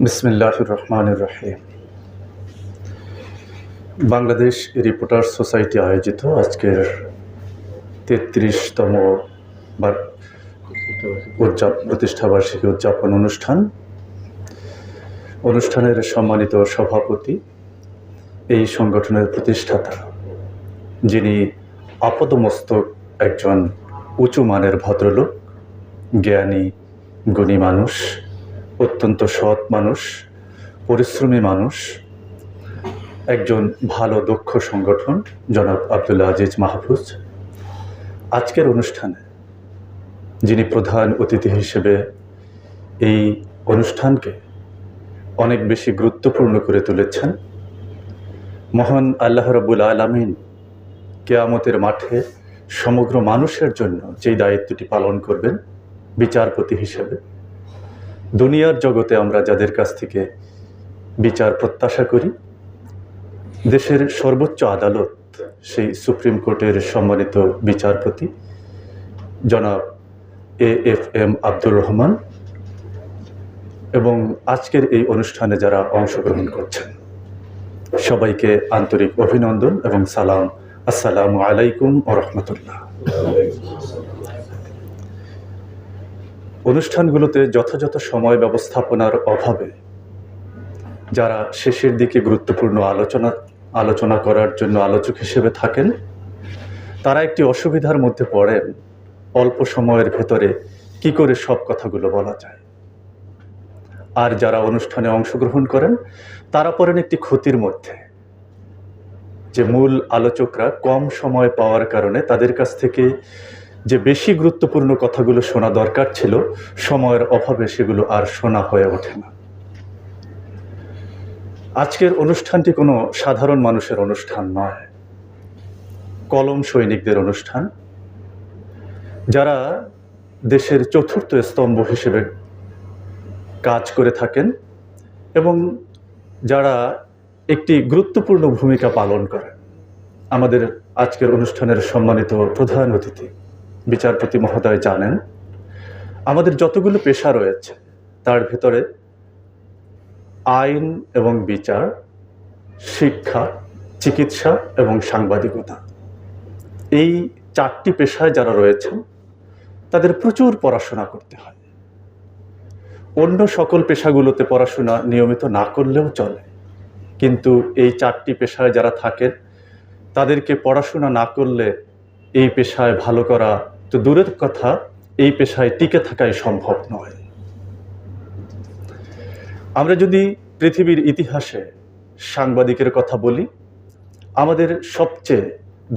বিসমিল্লাহ রহমান রহিম বাংলাদেশ রিপোর্টার সোসাইটি আয়োজিত আজকের তেত্রিশতম উদযাপ প্রতিষ্ঠাবার্ষিকী উদযাপন অনুষ্ঠান। অনুষ্ঠানের সম্মানিত সভাপতি এই সংগঠনের প্রতিষ্ঠাতা, যিনি আপদমস্তক একজন উঁচু মানের ভদ্রলোক, জ্ঞানী, গুণী মানুষ অত্যন্ত সৎ মানুষ, পরিশ্রমী মানুষ, একজন ভালো দক্ষ সংগঠন, জনাব আবদুল্লাহ আজিজ মাহফুজ। আজকের অনুষ্ঠানে যিনি প্রধান অতিথি হিসেবে এই অনুষ্ঠানকে অনেক বেশি গুরুত্বপূর্ণ করে তুলেছেন, মহান আল্লাহ রবুল আলমিন কেয়ামতের মাঠে সমগ্র মানুষের জন্য যেই দায়িত্বটি পালন করবেন, বিচারপতি হিসেবে। দুনিয়ার জগতে আমরা যাদের কাছ থেকে বিচার প্রত্যাশা করি, দেশের সর্বোচ্চ আদালত, সেই সুপ্রিম কোর্টের সম্মানিত বিচারপতি, জনাব A F M Abdur Rahman এবং আজকের এই অনুষ্ঠানে যারা অংশগ্রহণ করছেন, সবাইকে আন্তরিক অভিনন্দন এবং সালাম। আসসালামু আলাইকুম ও রহমতুল্লাহ। অনুষ্ঠানগুলোতে যথাযথ সময় ব্যবস্থাপনার অভাবে, যারা শেষের দিকে গুরুত্বপূর্ণ আলোচনা আলোচনা করার জন্য আলোচক হিসেবে থাকেন, তারা একটি অসুবিধার মধ্যে পড়েন, অল্প সময়ের ভেতরে কি করে সব কথাগুলো বলা যায়। আর যারা অনুষ্ঠানে অংশগ্রহণ করেন, তারা পড়েন একটি ক্ষতির মধ্যে, যে মূল আলোচকরা কম সময় পাওয়ার কারণে তাদের কাছ থেকে যে বেশি গুরুত্বপূর্ণ কথাগুলো শোনা দরকার ছিল, সময়ের অভাবে সেগুলো আর শোনা হয়ে ওঠে না। আজকের অনুষ্ঠানটি কোনো সাধারণ মানুষের অনুষ্ঠান নয়। কলম সৈনিকদের অনুষ্ঠান। যারা দেশের চতুর্থ স্তম্ভ হিসেবে কাজ করে থাকেন এবং যারা একটি গুরুত্বপূর্ণ ভূমিকা পালন করেন। আমাদের আজকের অনুষ্ঠানের সম্মানিত প্রধান অতিথি বিচারপতি মহোদয় জানেন, আমাদের যতগুলো পেশা রয়েছে, তার ভিতরে আইন এবং বিচার, শিক্ষা, চিকিৎসা এবং সাংবাদিকতা। এই চারটি পেশায় যারা রয়েছেন, তাদের প্রচুর পড়াশোনা করতে হয়। অন্য সকল পেশাগুলোতে পড়াশোনা নিয়মিত না করলেও চলে। কিন্তু এই চারটি পেশায় যারা থাকেন, তাদেরকে পড়াশোনা না করলে এই পেশায় ভালো করা তো দূরের কথা, এই পেশায় টিকে থাকাই সম্ভব নয়। আমরা যদি পৃথিবীর ইতিহাসে সাংবাদিকের কথা বলি, আমাদের সবচেয়ে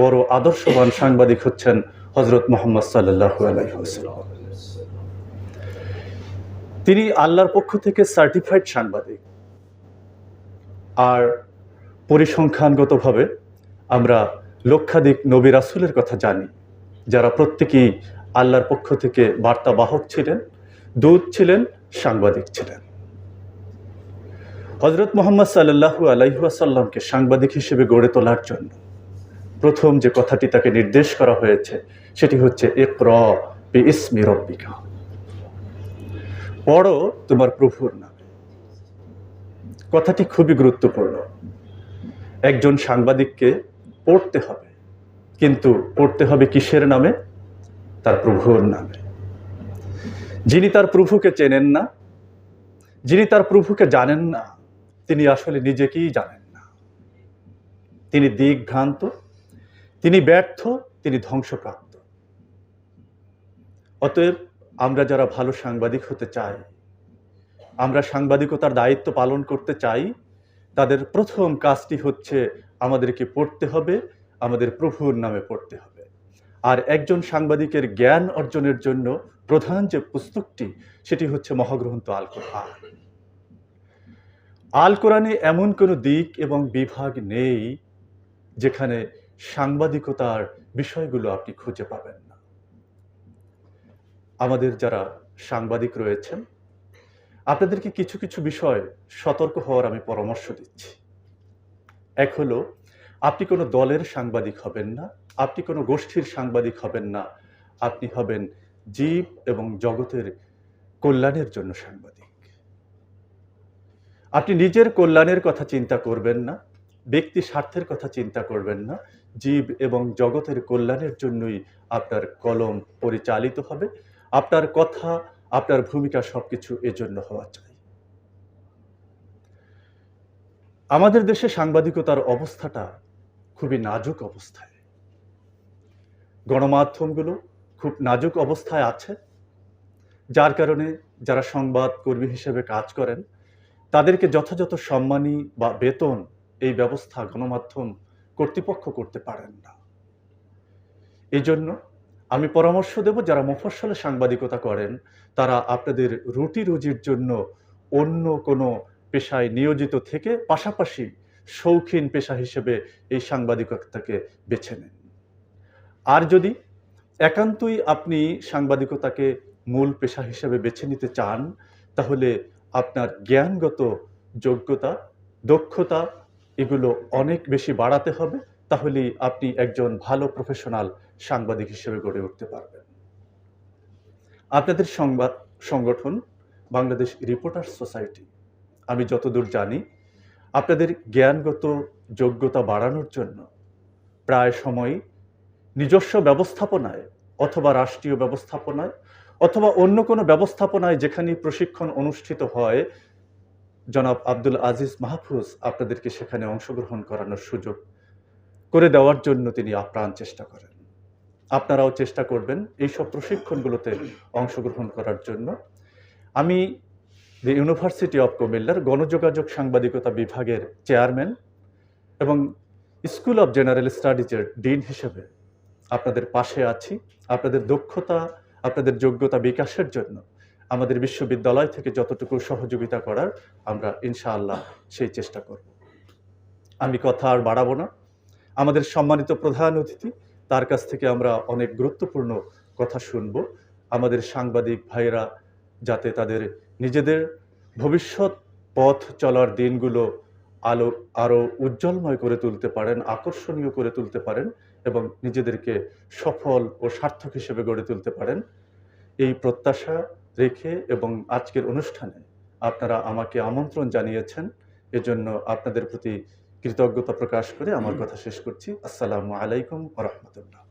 বড় আদর্শবান সাংবাদিক হচ্ছেন হজরত মোহাম্মদ সাল্লাহ তিনি আল্লাহর পক্ষ থেকে সার্টিফাইড সাংবাদিক। আর পরিসংখ্যানগতভাবে আমরা লক্ষাধিক নবী রাসুলের কথা জানি। যারা প্রত্যেকেই আল্লাহর পক্ষ থেকে বার্তাবাহক ছিলেন, দূত ছিলেন, সাংবাদিক ছিলেন। হজরত মোহাম্মদ সাল্লাহু আলাইহাসাল্লামকে সাংবাদিক হিসেবে গড়ে তোলার জন্য প্রথম যে কথাটি তাকে নির্দেশ করা হয়েছে, সেটি হচ্ছে এক র ইসমি রব্বিকা। পড়ো তোমার প্রভুর নামে। কথাটি খুবই গুরুত্বপূর্ণ। একজন সাংবাদিককে পড়তে হবে। কিন্তু পড়তে হবে কিসের নামে? তার প্রভুর নামে। যিনি তার প্রভুকে চেনেন না, যিনি তার প্রভুকে জানেন না, তিনি আসলে নিজেকেই জানেন না। তিনি দিকভ্রান্ত, তিনি ব্যর্থ, তিনি ধ্বংসপ্রাপ্ত। অতএব আমরা যারা ভালো সাংবাদিক হতে চাই, আমরা সাংবাদিকতার দায়িত্ব পালন করতে চাই, তাদের প্রথম কাজটি হচ্ছে আমাদেরকে পড়তে হবে আমাদের প্রভুর নামে পড়তে হবে। আর একজন সাংবাদিকের জ্ঞান অর্জনের জন্য প্রধান যে পুস্তকটি, সেটি হচ্ছে মহাগ্রন্থ আল কোরআন আল কোরআনে এমন কোনো দিক এবং বিভাগ নেই, যেখানে সাংবাদিকতার বিষয়গুলো আপনি খুঁজে পাবেন না। আমাদের যারা সাংবাদিক রয়েছেন, আপনাদেরকে কিছু কিছু বিষয় সতর্ক হওয়ার আমি পরামর্শ দিচ্ছি। এক হলো আপনি কোনো দলের সাংবাদিক হবেন না, আপনি কোনো গোষ্ঠীর সাংবাদিক হবেন না, আপনি হবেন জীব এবং জগতের কল্যাণের জন্য সাংবাদিক। আপনি নিজের কল্যাণের কথা চিন্তা করবেন না, ব্যক্তি স্বার্থের কথা চিন্তা করবেন না, জীব এবং জগতের কল্যাণের জন্যই আপনার কলম পরিচালিত হবে, আপনার কথা, আপনার ভূমিকা সবকিছু এজন্য হওয়া চাই। আমাদের দেশে সাংবাদিকতার অবস্থাটা খুবই নাজুক অবস্থায়। গণমাধ্যমগুলো খুব নাজুক অবস্থায় আছে। যার কারণে যারা সংবাদ কর্মী হিসেবে কাজ করেন, তাদেরকে যথাযথ সম্মানী বা বেতন এই ব্যবস্থা গণমাধ্যম কর্তৃপক্ষ করতে পারেন না। এই জন্য আমি পরামর্শ দেব, যারা মফস্বলে সাংবাদিকতা করেন, তারা আপনাদের রুটি রুজির জন্য অন্য কোনো পেশায় নিয়োজিত থেকে পাশাপাশি শৌখিন পেশা হিসেবে এই সাংবাদিকতাকে বেছে নেন। আর যদি একান্তই আপনি সাংবাদিকতাকে মূল পেশা হিসেবে বেছে নিতে চান, তাহলে আপনার জ্ঞানগত যোগ্যতা, দক্ষতা এগুলো অনেক বেশি বাড়াতে হবে। তাহলেই আপনি একজন ভালো প্রফেশনাল সাংবাদিক হিসেবে গড়ে উঠতে পারবেন। আপনাদের সংবাদ সংগঠন বাংলাদেশ রিপোর্টার সোসাইটি। আমি যতদূর জানি, আপনাদের জ্ঞানগত যোগ্যতা বাড়ানোর জন্য প্রায় সময়ই নিজস্ব ব্যবস্থাপনায় অথবা রাষ্ট্রীয় ব্যবস্থাপনায় অথবা অন্য কোনো ব্যবস্থাপনায় যেখানে প্রশিক্ষণ অনুষ্ঠিত হয়, জনাব আব্দুল আজিজ মাহফুজ আপনাদেরকে সেখানে অংশগ্রহণ করানোর সুযোগ করে দেওয়ার জন্য তিনি আপ্রাণ চেষ্টা করেন। আপনারাও চেষ্টা করবেন এইসব প্রশিক্ষণগুলোতে অংশগ্রহণ করার জন্য। আমি দি ইউনিভার্সিটি অফ কুমিল্লার গণযোগাযোগ সাংবাদিকতা বিভাগের চেয়ারম্যান এবং স্কুল অফ জেনারেল স্টাডিজের ডিন হিসেবে আপনাদের পাশে আছি। আপনাদের দক্ষতা, আপনাদের যোগ্যতা বিকাশের জন্য আমাদের বিশ্ববিদ্যালয় থেকে যতটুকু সহযোগিতা করার আমরা ইনশাআল্লাহ সেই চেষ্টা করব। আমি কথা আর বাড়াবো না। আমাদের সম্মানিত প্রধান অতিথি, তার কাছ থেকে আমরা অনেক গুরুত্বপূর্ণ কথা শুনব। আমাদের সাংবাদিক ভাইরা যাতে তাদের নিজেদের ভবিষ্যৎ পথ চলার দিনগুলো আলো আরও উজ্জ্বলময় করে তুলতে পারেন আকর্ষণীয় করে তুলতে পারেন এবং নিজেদেরকে সফল ও সার্থক হিসেবে গড়ে তুলতে পারেন। এই প্রত্যাশা রেখে এবং আজকের অনুষ্ঠানে আপনারা আমাকে আমন্ত্রণ জানিয়েছেন। এজন্য আপনাদের প্রতি কৃতজ্ঞতা প্রকাশ করে আমার কথা শেষ করছি। আসসালামু আলাইকুম রহমতুল্লাহ।